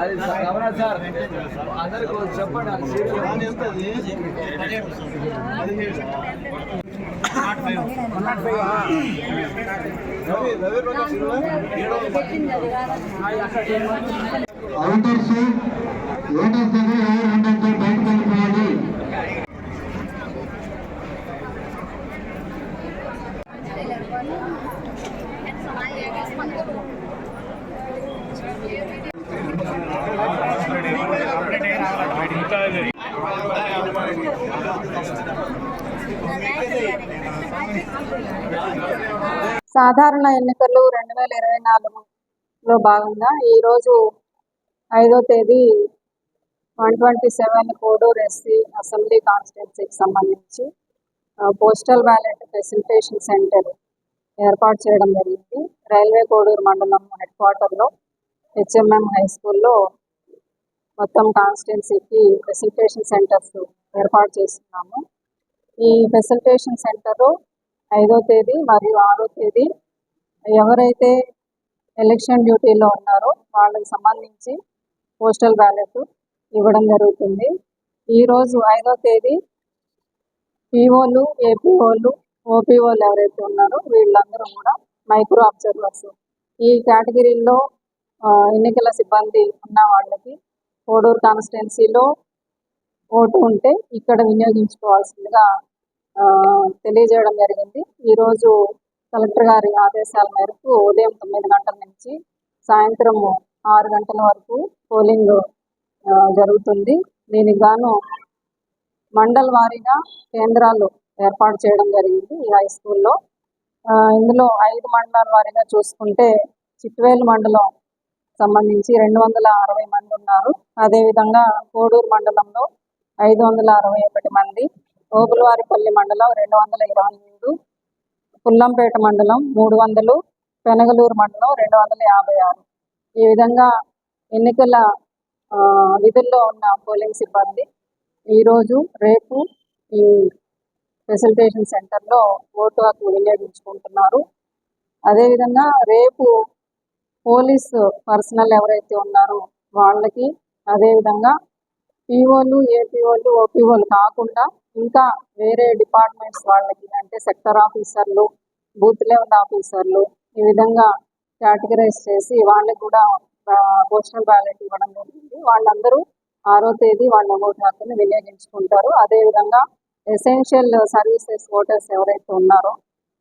అది గమనా సార్ అందరికి చెప్పండి సీరియల్ ఎవరు బయటకు వెళ్ళిపోవాలి? సాధారణ ఎన్నికలు రెండు వేల ఇరవై నాలుగులో భాగంగా ఈరోజు ఐదో తేదీ one twenty seven Koduru SC assembly కాన్స్టిట్యున్సీకి సంబంధించి పోస్టల్ బ్యాలెట్ ఫెసిలిటేషన్ సెంటర్ ఏర్పాటు చేయడం జరిగింది. రైల్వే కోడూరు మండలం హెడ్ క్వార్టర్లో హెచ్ఎంఎం హై స్కూల్లో మొత్తం కాన్స్టిట్యున్సీకి ఫెసిలిటేషన్ సెంటర్స్ ఏర్పాటు చేస్తున్నాము. ఈ ఫెసిలిటేషన్ సెంటర్ ఐదో తేదీ మరియు ఆరో తేదీ ఎవరైతే ఎలక్షన్ డ్యూటీలో ఉన్నారో వాళ్ళకి సంబంధించి పోస్టల్ బ్యాలెట్ ఇవ్వడం జరుగుతుంది. ఈరోజు ఐదో తేదీ పీఓలు ఏపీఓలు ఓపీఓలు ఎవరైతే ఉన్నారో వీళ్ళందరూ కూడా మైక్రో అబ్జర్వర్స్. ఈ కేటగిరీల్లో ఎన్నికల సిబ్బంది ఉన్న వాళ్ళకి కోడూరు కాన్స్టిట్యున్సీలో ఓటు ఉంటే ఇక్కడ వినియోగించుకోవాల్సిందిగా ఆ, తెలియజేయడం జరిగింది. ఈరోజు కలెక్టర్ గారి ఆదేశాల మేరకు ఉదయం తొమ్మిది గంటల నుంచి సాయంత్రం ఆరు గంటల వరకు పోలింగ్ జరుగుతుంది. దీనికి గాను మండల్ వారీగా కేంద్రాలు ఏర్పాటు చేయడం జరిగింది ఈ హై స్కూల్లో ఆ, ఇందులో ఐదు మండలాల వారీగా చూసుకుంటే చిట్వేలు మండలం సంబంధించి రెండు వందల అరవై మంది ఉన్నారు. అదేవిధంగా కోడూరు మండలంలో ఐదు వందల అరవై ఒకటి మంది ఓబులవారిపల్లి మండలం రెండు వందల ఇరవై మూడు పుల్లంపేట మండలం మూడు వందలు పెనగలూరు మండలం రెండు వందల యాభై ఆరు. ఈ విధంగా ఎన్నికల విధుల్లో ఉన్న పోలింగ్ సిబ్బంది ఈరోజు రేపు ఈ ఫెసిలిటేషన్ సెంటర్లో ఓటు హక్కు వినియోగించుకుంటున్నారు. అదేవిధంగా రేపు పోలీసు పర్సనల్ ఎవరైతే ఉన్నారో వాళ్ళకి అదేవిధంగా పీఓలు ఏపీఓలు ఓపీఓలు కాకుండా ఇంకా వేరే డిపార్ట్మెంట్స్ వాళ్ళకి అంటే సెక్టర్ ఆఫీసర్లు బూత్ లెవెల్ ఆఫీసర్లు ఈ విధంగా కేటగరైజ్ చేసి వాళ్ళకి కూడా పోస్టల్ బ్యాలెట్ ఇవ్వడం జరిగింది. వాళ్ళందరూ ఆరో తేదీ వాళ్ళ ఓటు హక్కును వినియోగించుకుంటారు. అదేవిధంగా ఎసెన్షియల్ సర్వీసెస్ ఓటర్స్ ఎవరైతే ఉన్నారో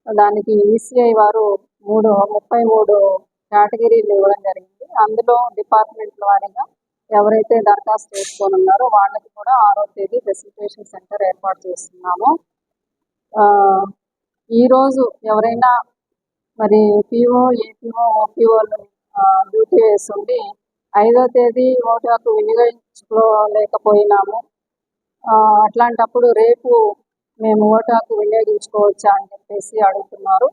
దానికి ఈసీఐ వారు మూడు ముప్పై మూడు కేటగిరీలు ఇవ్వడం జరిగింది. అందులో డిపార్ట్మెంట్ల వారీగా ఎవరైతే దరఖాస్తు చేసుకొని ఉన్నారో వాళ్ళకి కూడా ఆరో తేదీ ఫెసిలిటేషన్ సెంటర్ ఏర్పాటు చేస్తున్నాము. ఆ, ఈరోజు ఎవరైనా మరి పిఓ ఏపీఓ ఓపీఓలు డ్యూటీ వేసింది ఉండి ఐదో తేదీ ఓటు హక్కు వినియోగించుకోలేకపోయినాము. ఆ, అట్లాంటప్పుడు రేపు మేము ఓటు హక్కు వినియోగించుకోవచ్చా అని చెప్పేసి అడుగుతున్నారు.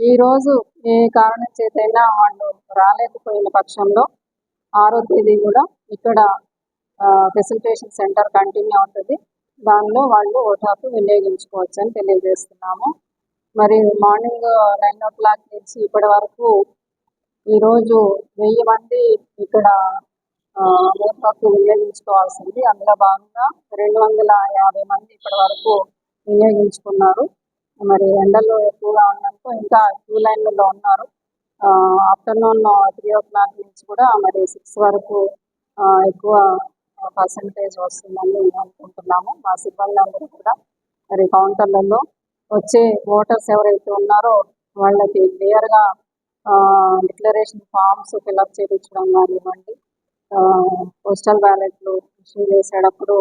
ఈ రోజు ఏ కారణం చేతైనా వాళ్ళు రాలేకపోయిన పక్షంలో ఆరో తేదీ కూడా ఇక్కడ ఫెసిలిటేషన్ సెంటర్ కంటిన్యూ అవుతుంది. దానిలో వాళ్ళు ఓటు హక్కు వినియోగించుకోవచ్చు అని తెలియజేస్తున్నాము. మరి మార్నింగ్ నైన్ ఓ క్లాక్ నుంచి ఇప్పటి వరకు ఈరోజు వెయ్యి మంది ఇక్కడ ఆ, వినియోగించుకోవాల్సింది. అందులో భాగంగా రెండు వందల యాభై మంది ఇప్పటి వరకు వినియోగించుకున్నారు. మరి ఎండలు ఎక్కువగా ఉన్నందుకు ఇంకా క్యూ లైన్లలో ఉన్నారు. ఆఫ్టర్నూన్ త్రీ ఓ క్లాక్ నుంచి కూడా మరి సిక్స్ వరకు ఎక్కువ పర్సంటేజ్ వస్తుందని అనుకుంటున్నాము. మా సిబ్బంది అందరూ కూడా మరి కౌంటర్లలో వచ్చే ఓటర్స్ ఎవరైతే ఉన్నారో వాళ్ళకి క్లియర్గా డిక్లరేషన్ ఫామ్స్ ఫిలప్ చేయించడం కానివ్వండి పోస్టల్ బ్యాలెట్లు ఇష్యూ చేసేటప్పుడు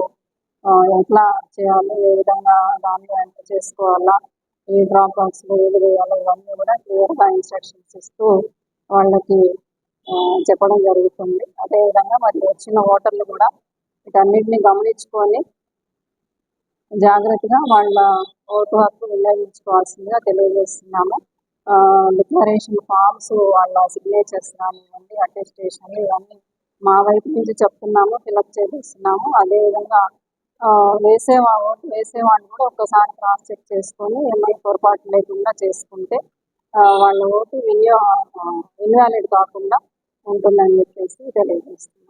ఎట్లా చేయాలి ఏ విధంగా దాన్ని ఎంటర్ చేసుకోవాలా ఏ డ్రాప్ బాక్స్లో ఏది వేయాలో ఇవన్నీ కూడా క్లియర్గా ఇన్స్ట్రక్షన్స్ ఇస్తూ వాళ్ళకి చెప్పడం జరుగుతుంది. అదేవిధంగా మరి వచ్చిన ఓటర్లు కూడా వీటన్నిటిని గమనించుకొని జాగ్రత్తగా వాళ్ళ ఓటు హక్కు వినియోగించుకోవాల్సిందిగా తెలియజేస్తున్నాము. డిక్లరేషన్ ఫామ్స్ వాళ్ళ సిగ్నేచర్స్ కానివ్వండి అటెస్టేషన్ ఇవన్నీ మా వైపు నుంచి చెప్తున్నాము ఫిలప్ చేపిస్తున్నాము. అదేవిధంగా ఆ, వేసే ఓటు వేసేవాడిని కూడా ఒక్కసారి క్రాస్ చెక్ చేసుకొని ఏమై పొరపాటు లేకుండా చేసుకుంటే ఆ, వాళ్ళ ఓటు వినియో ఇన్వాలిడ్ కాకుండా ఉంటుందని చెప్పేసి తెలియజేస్తుంది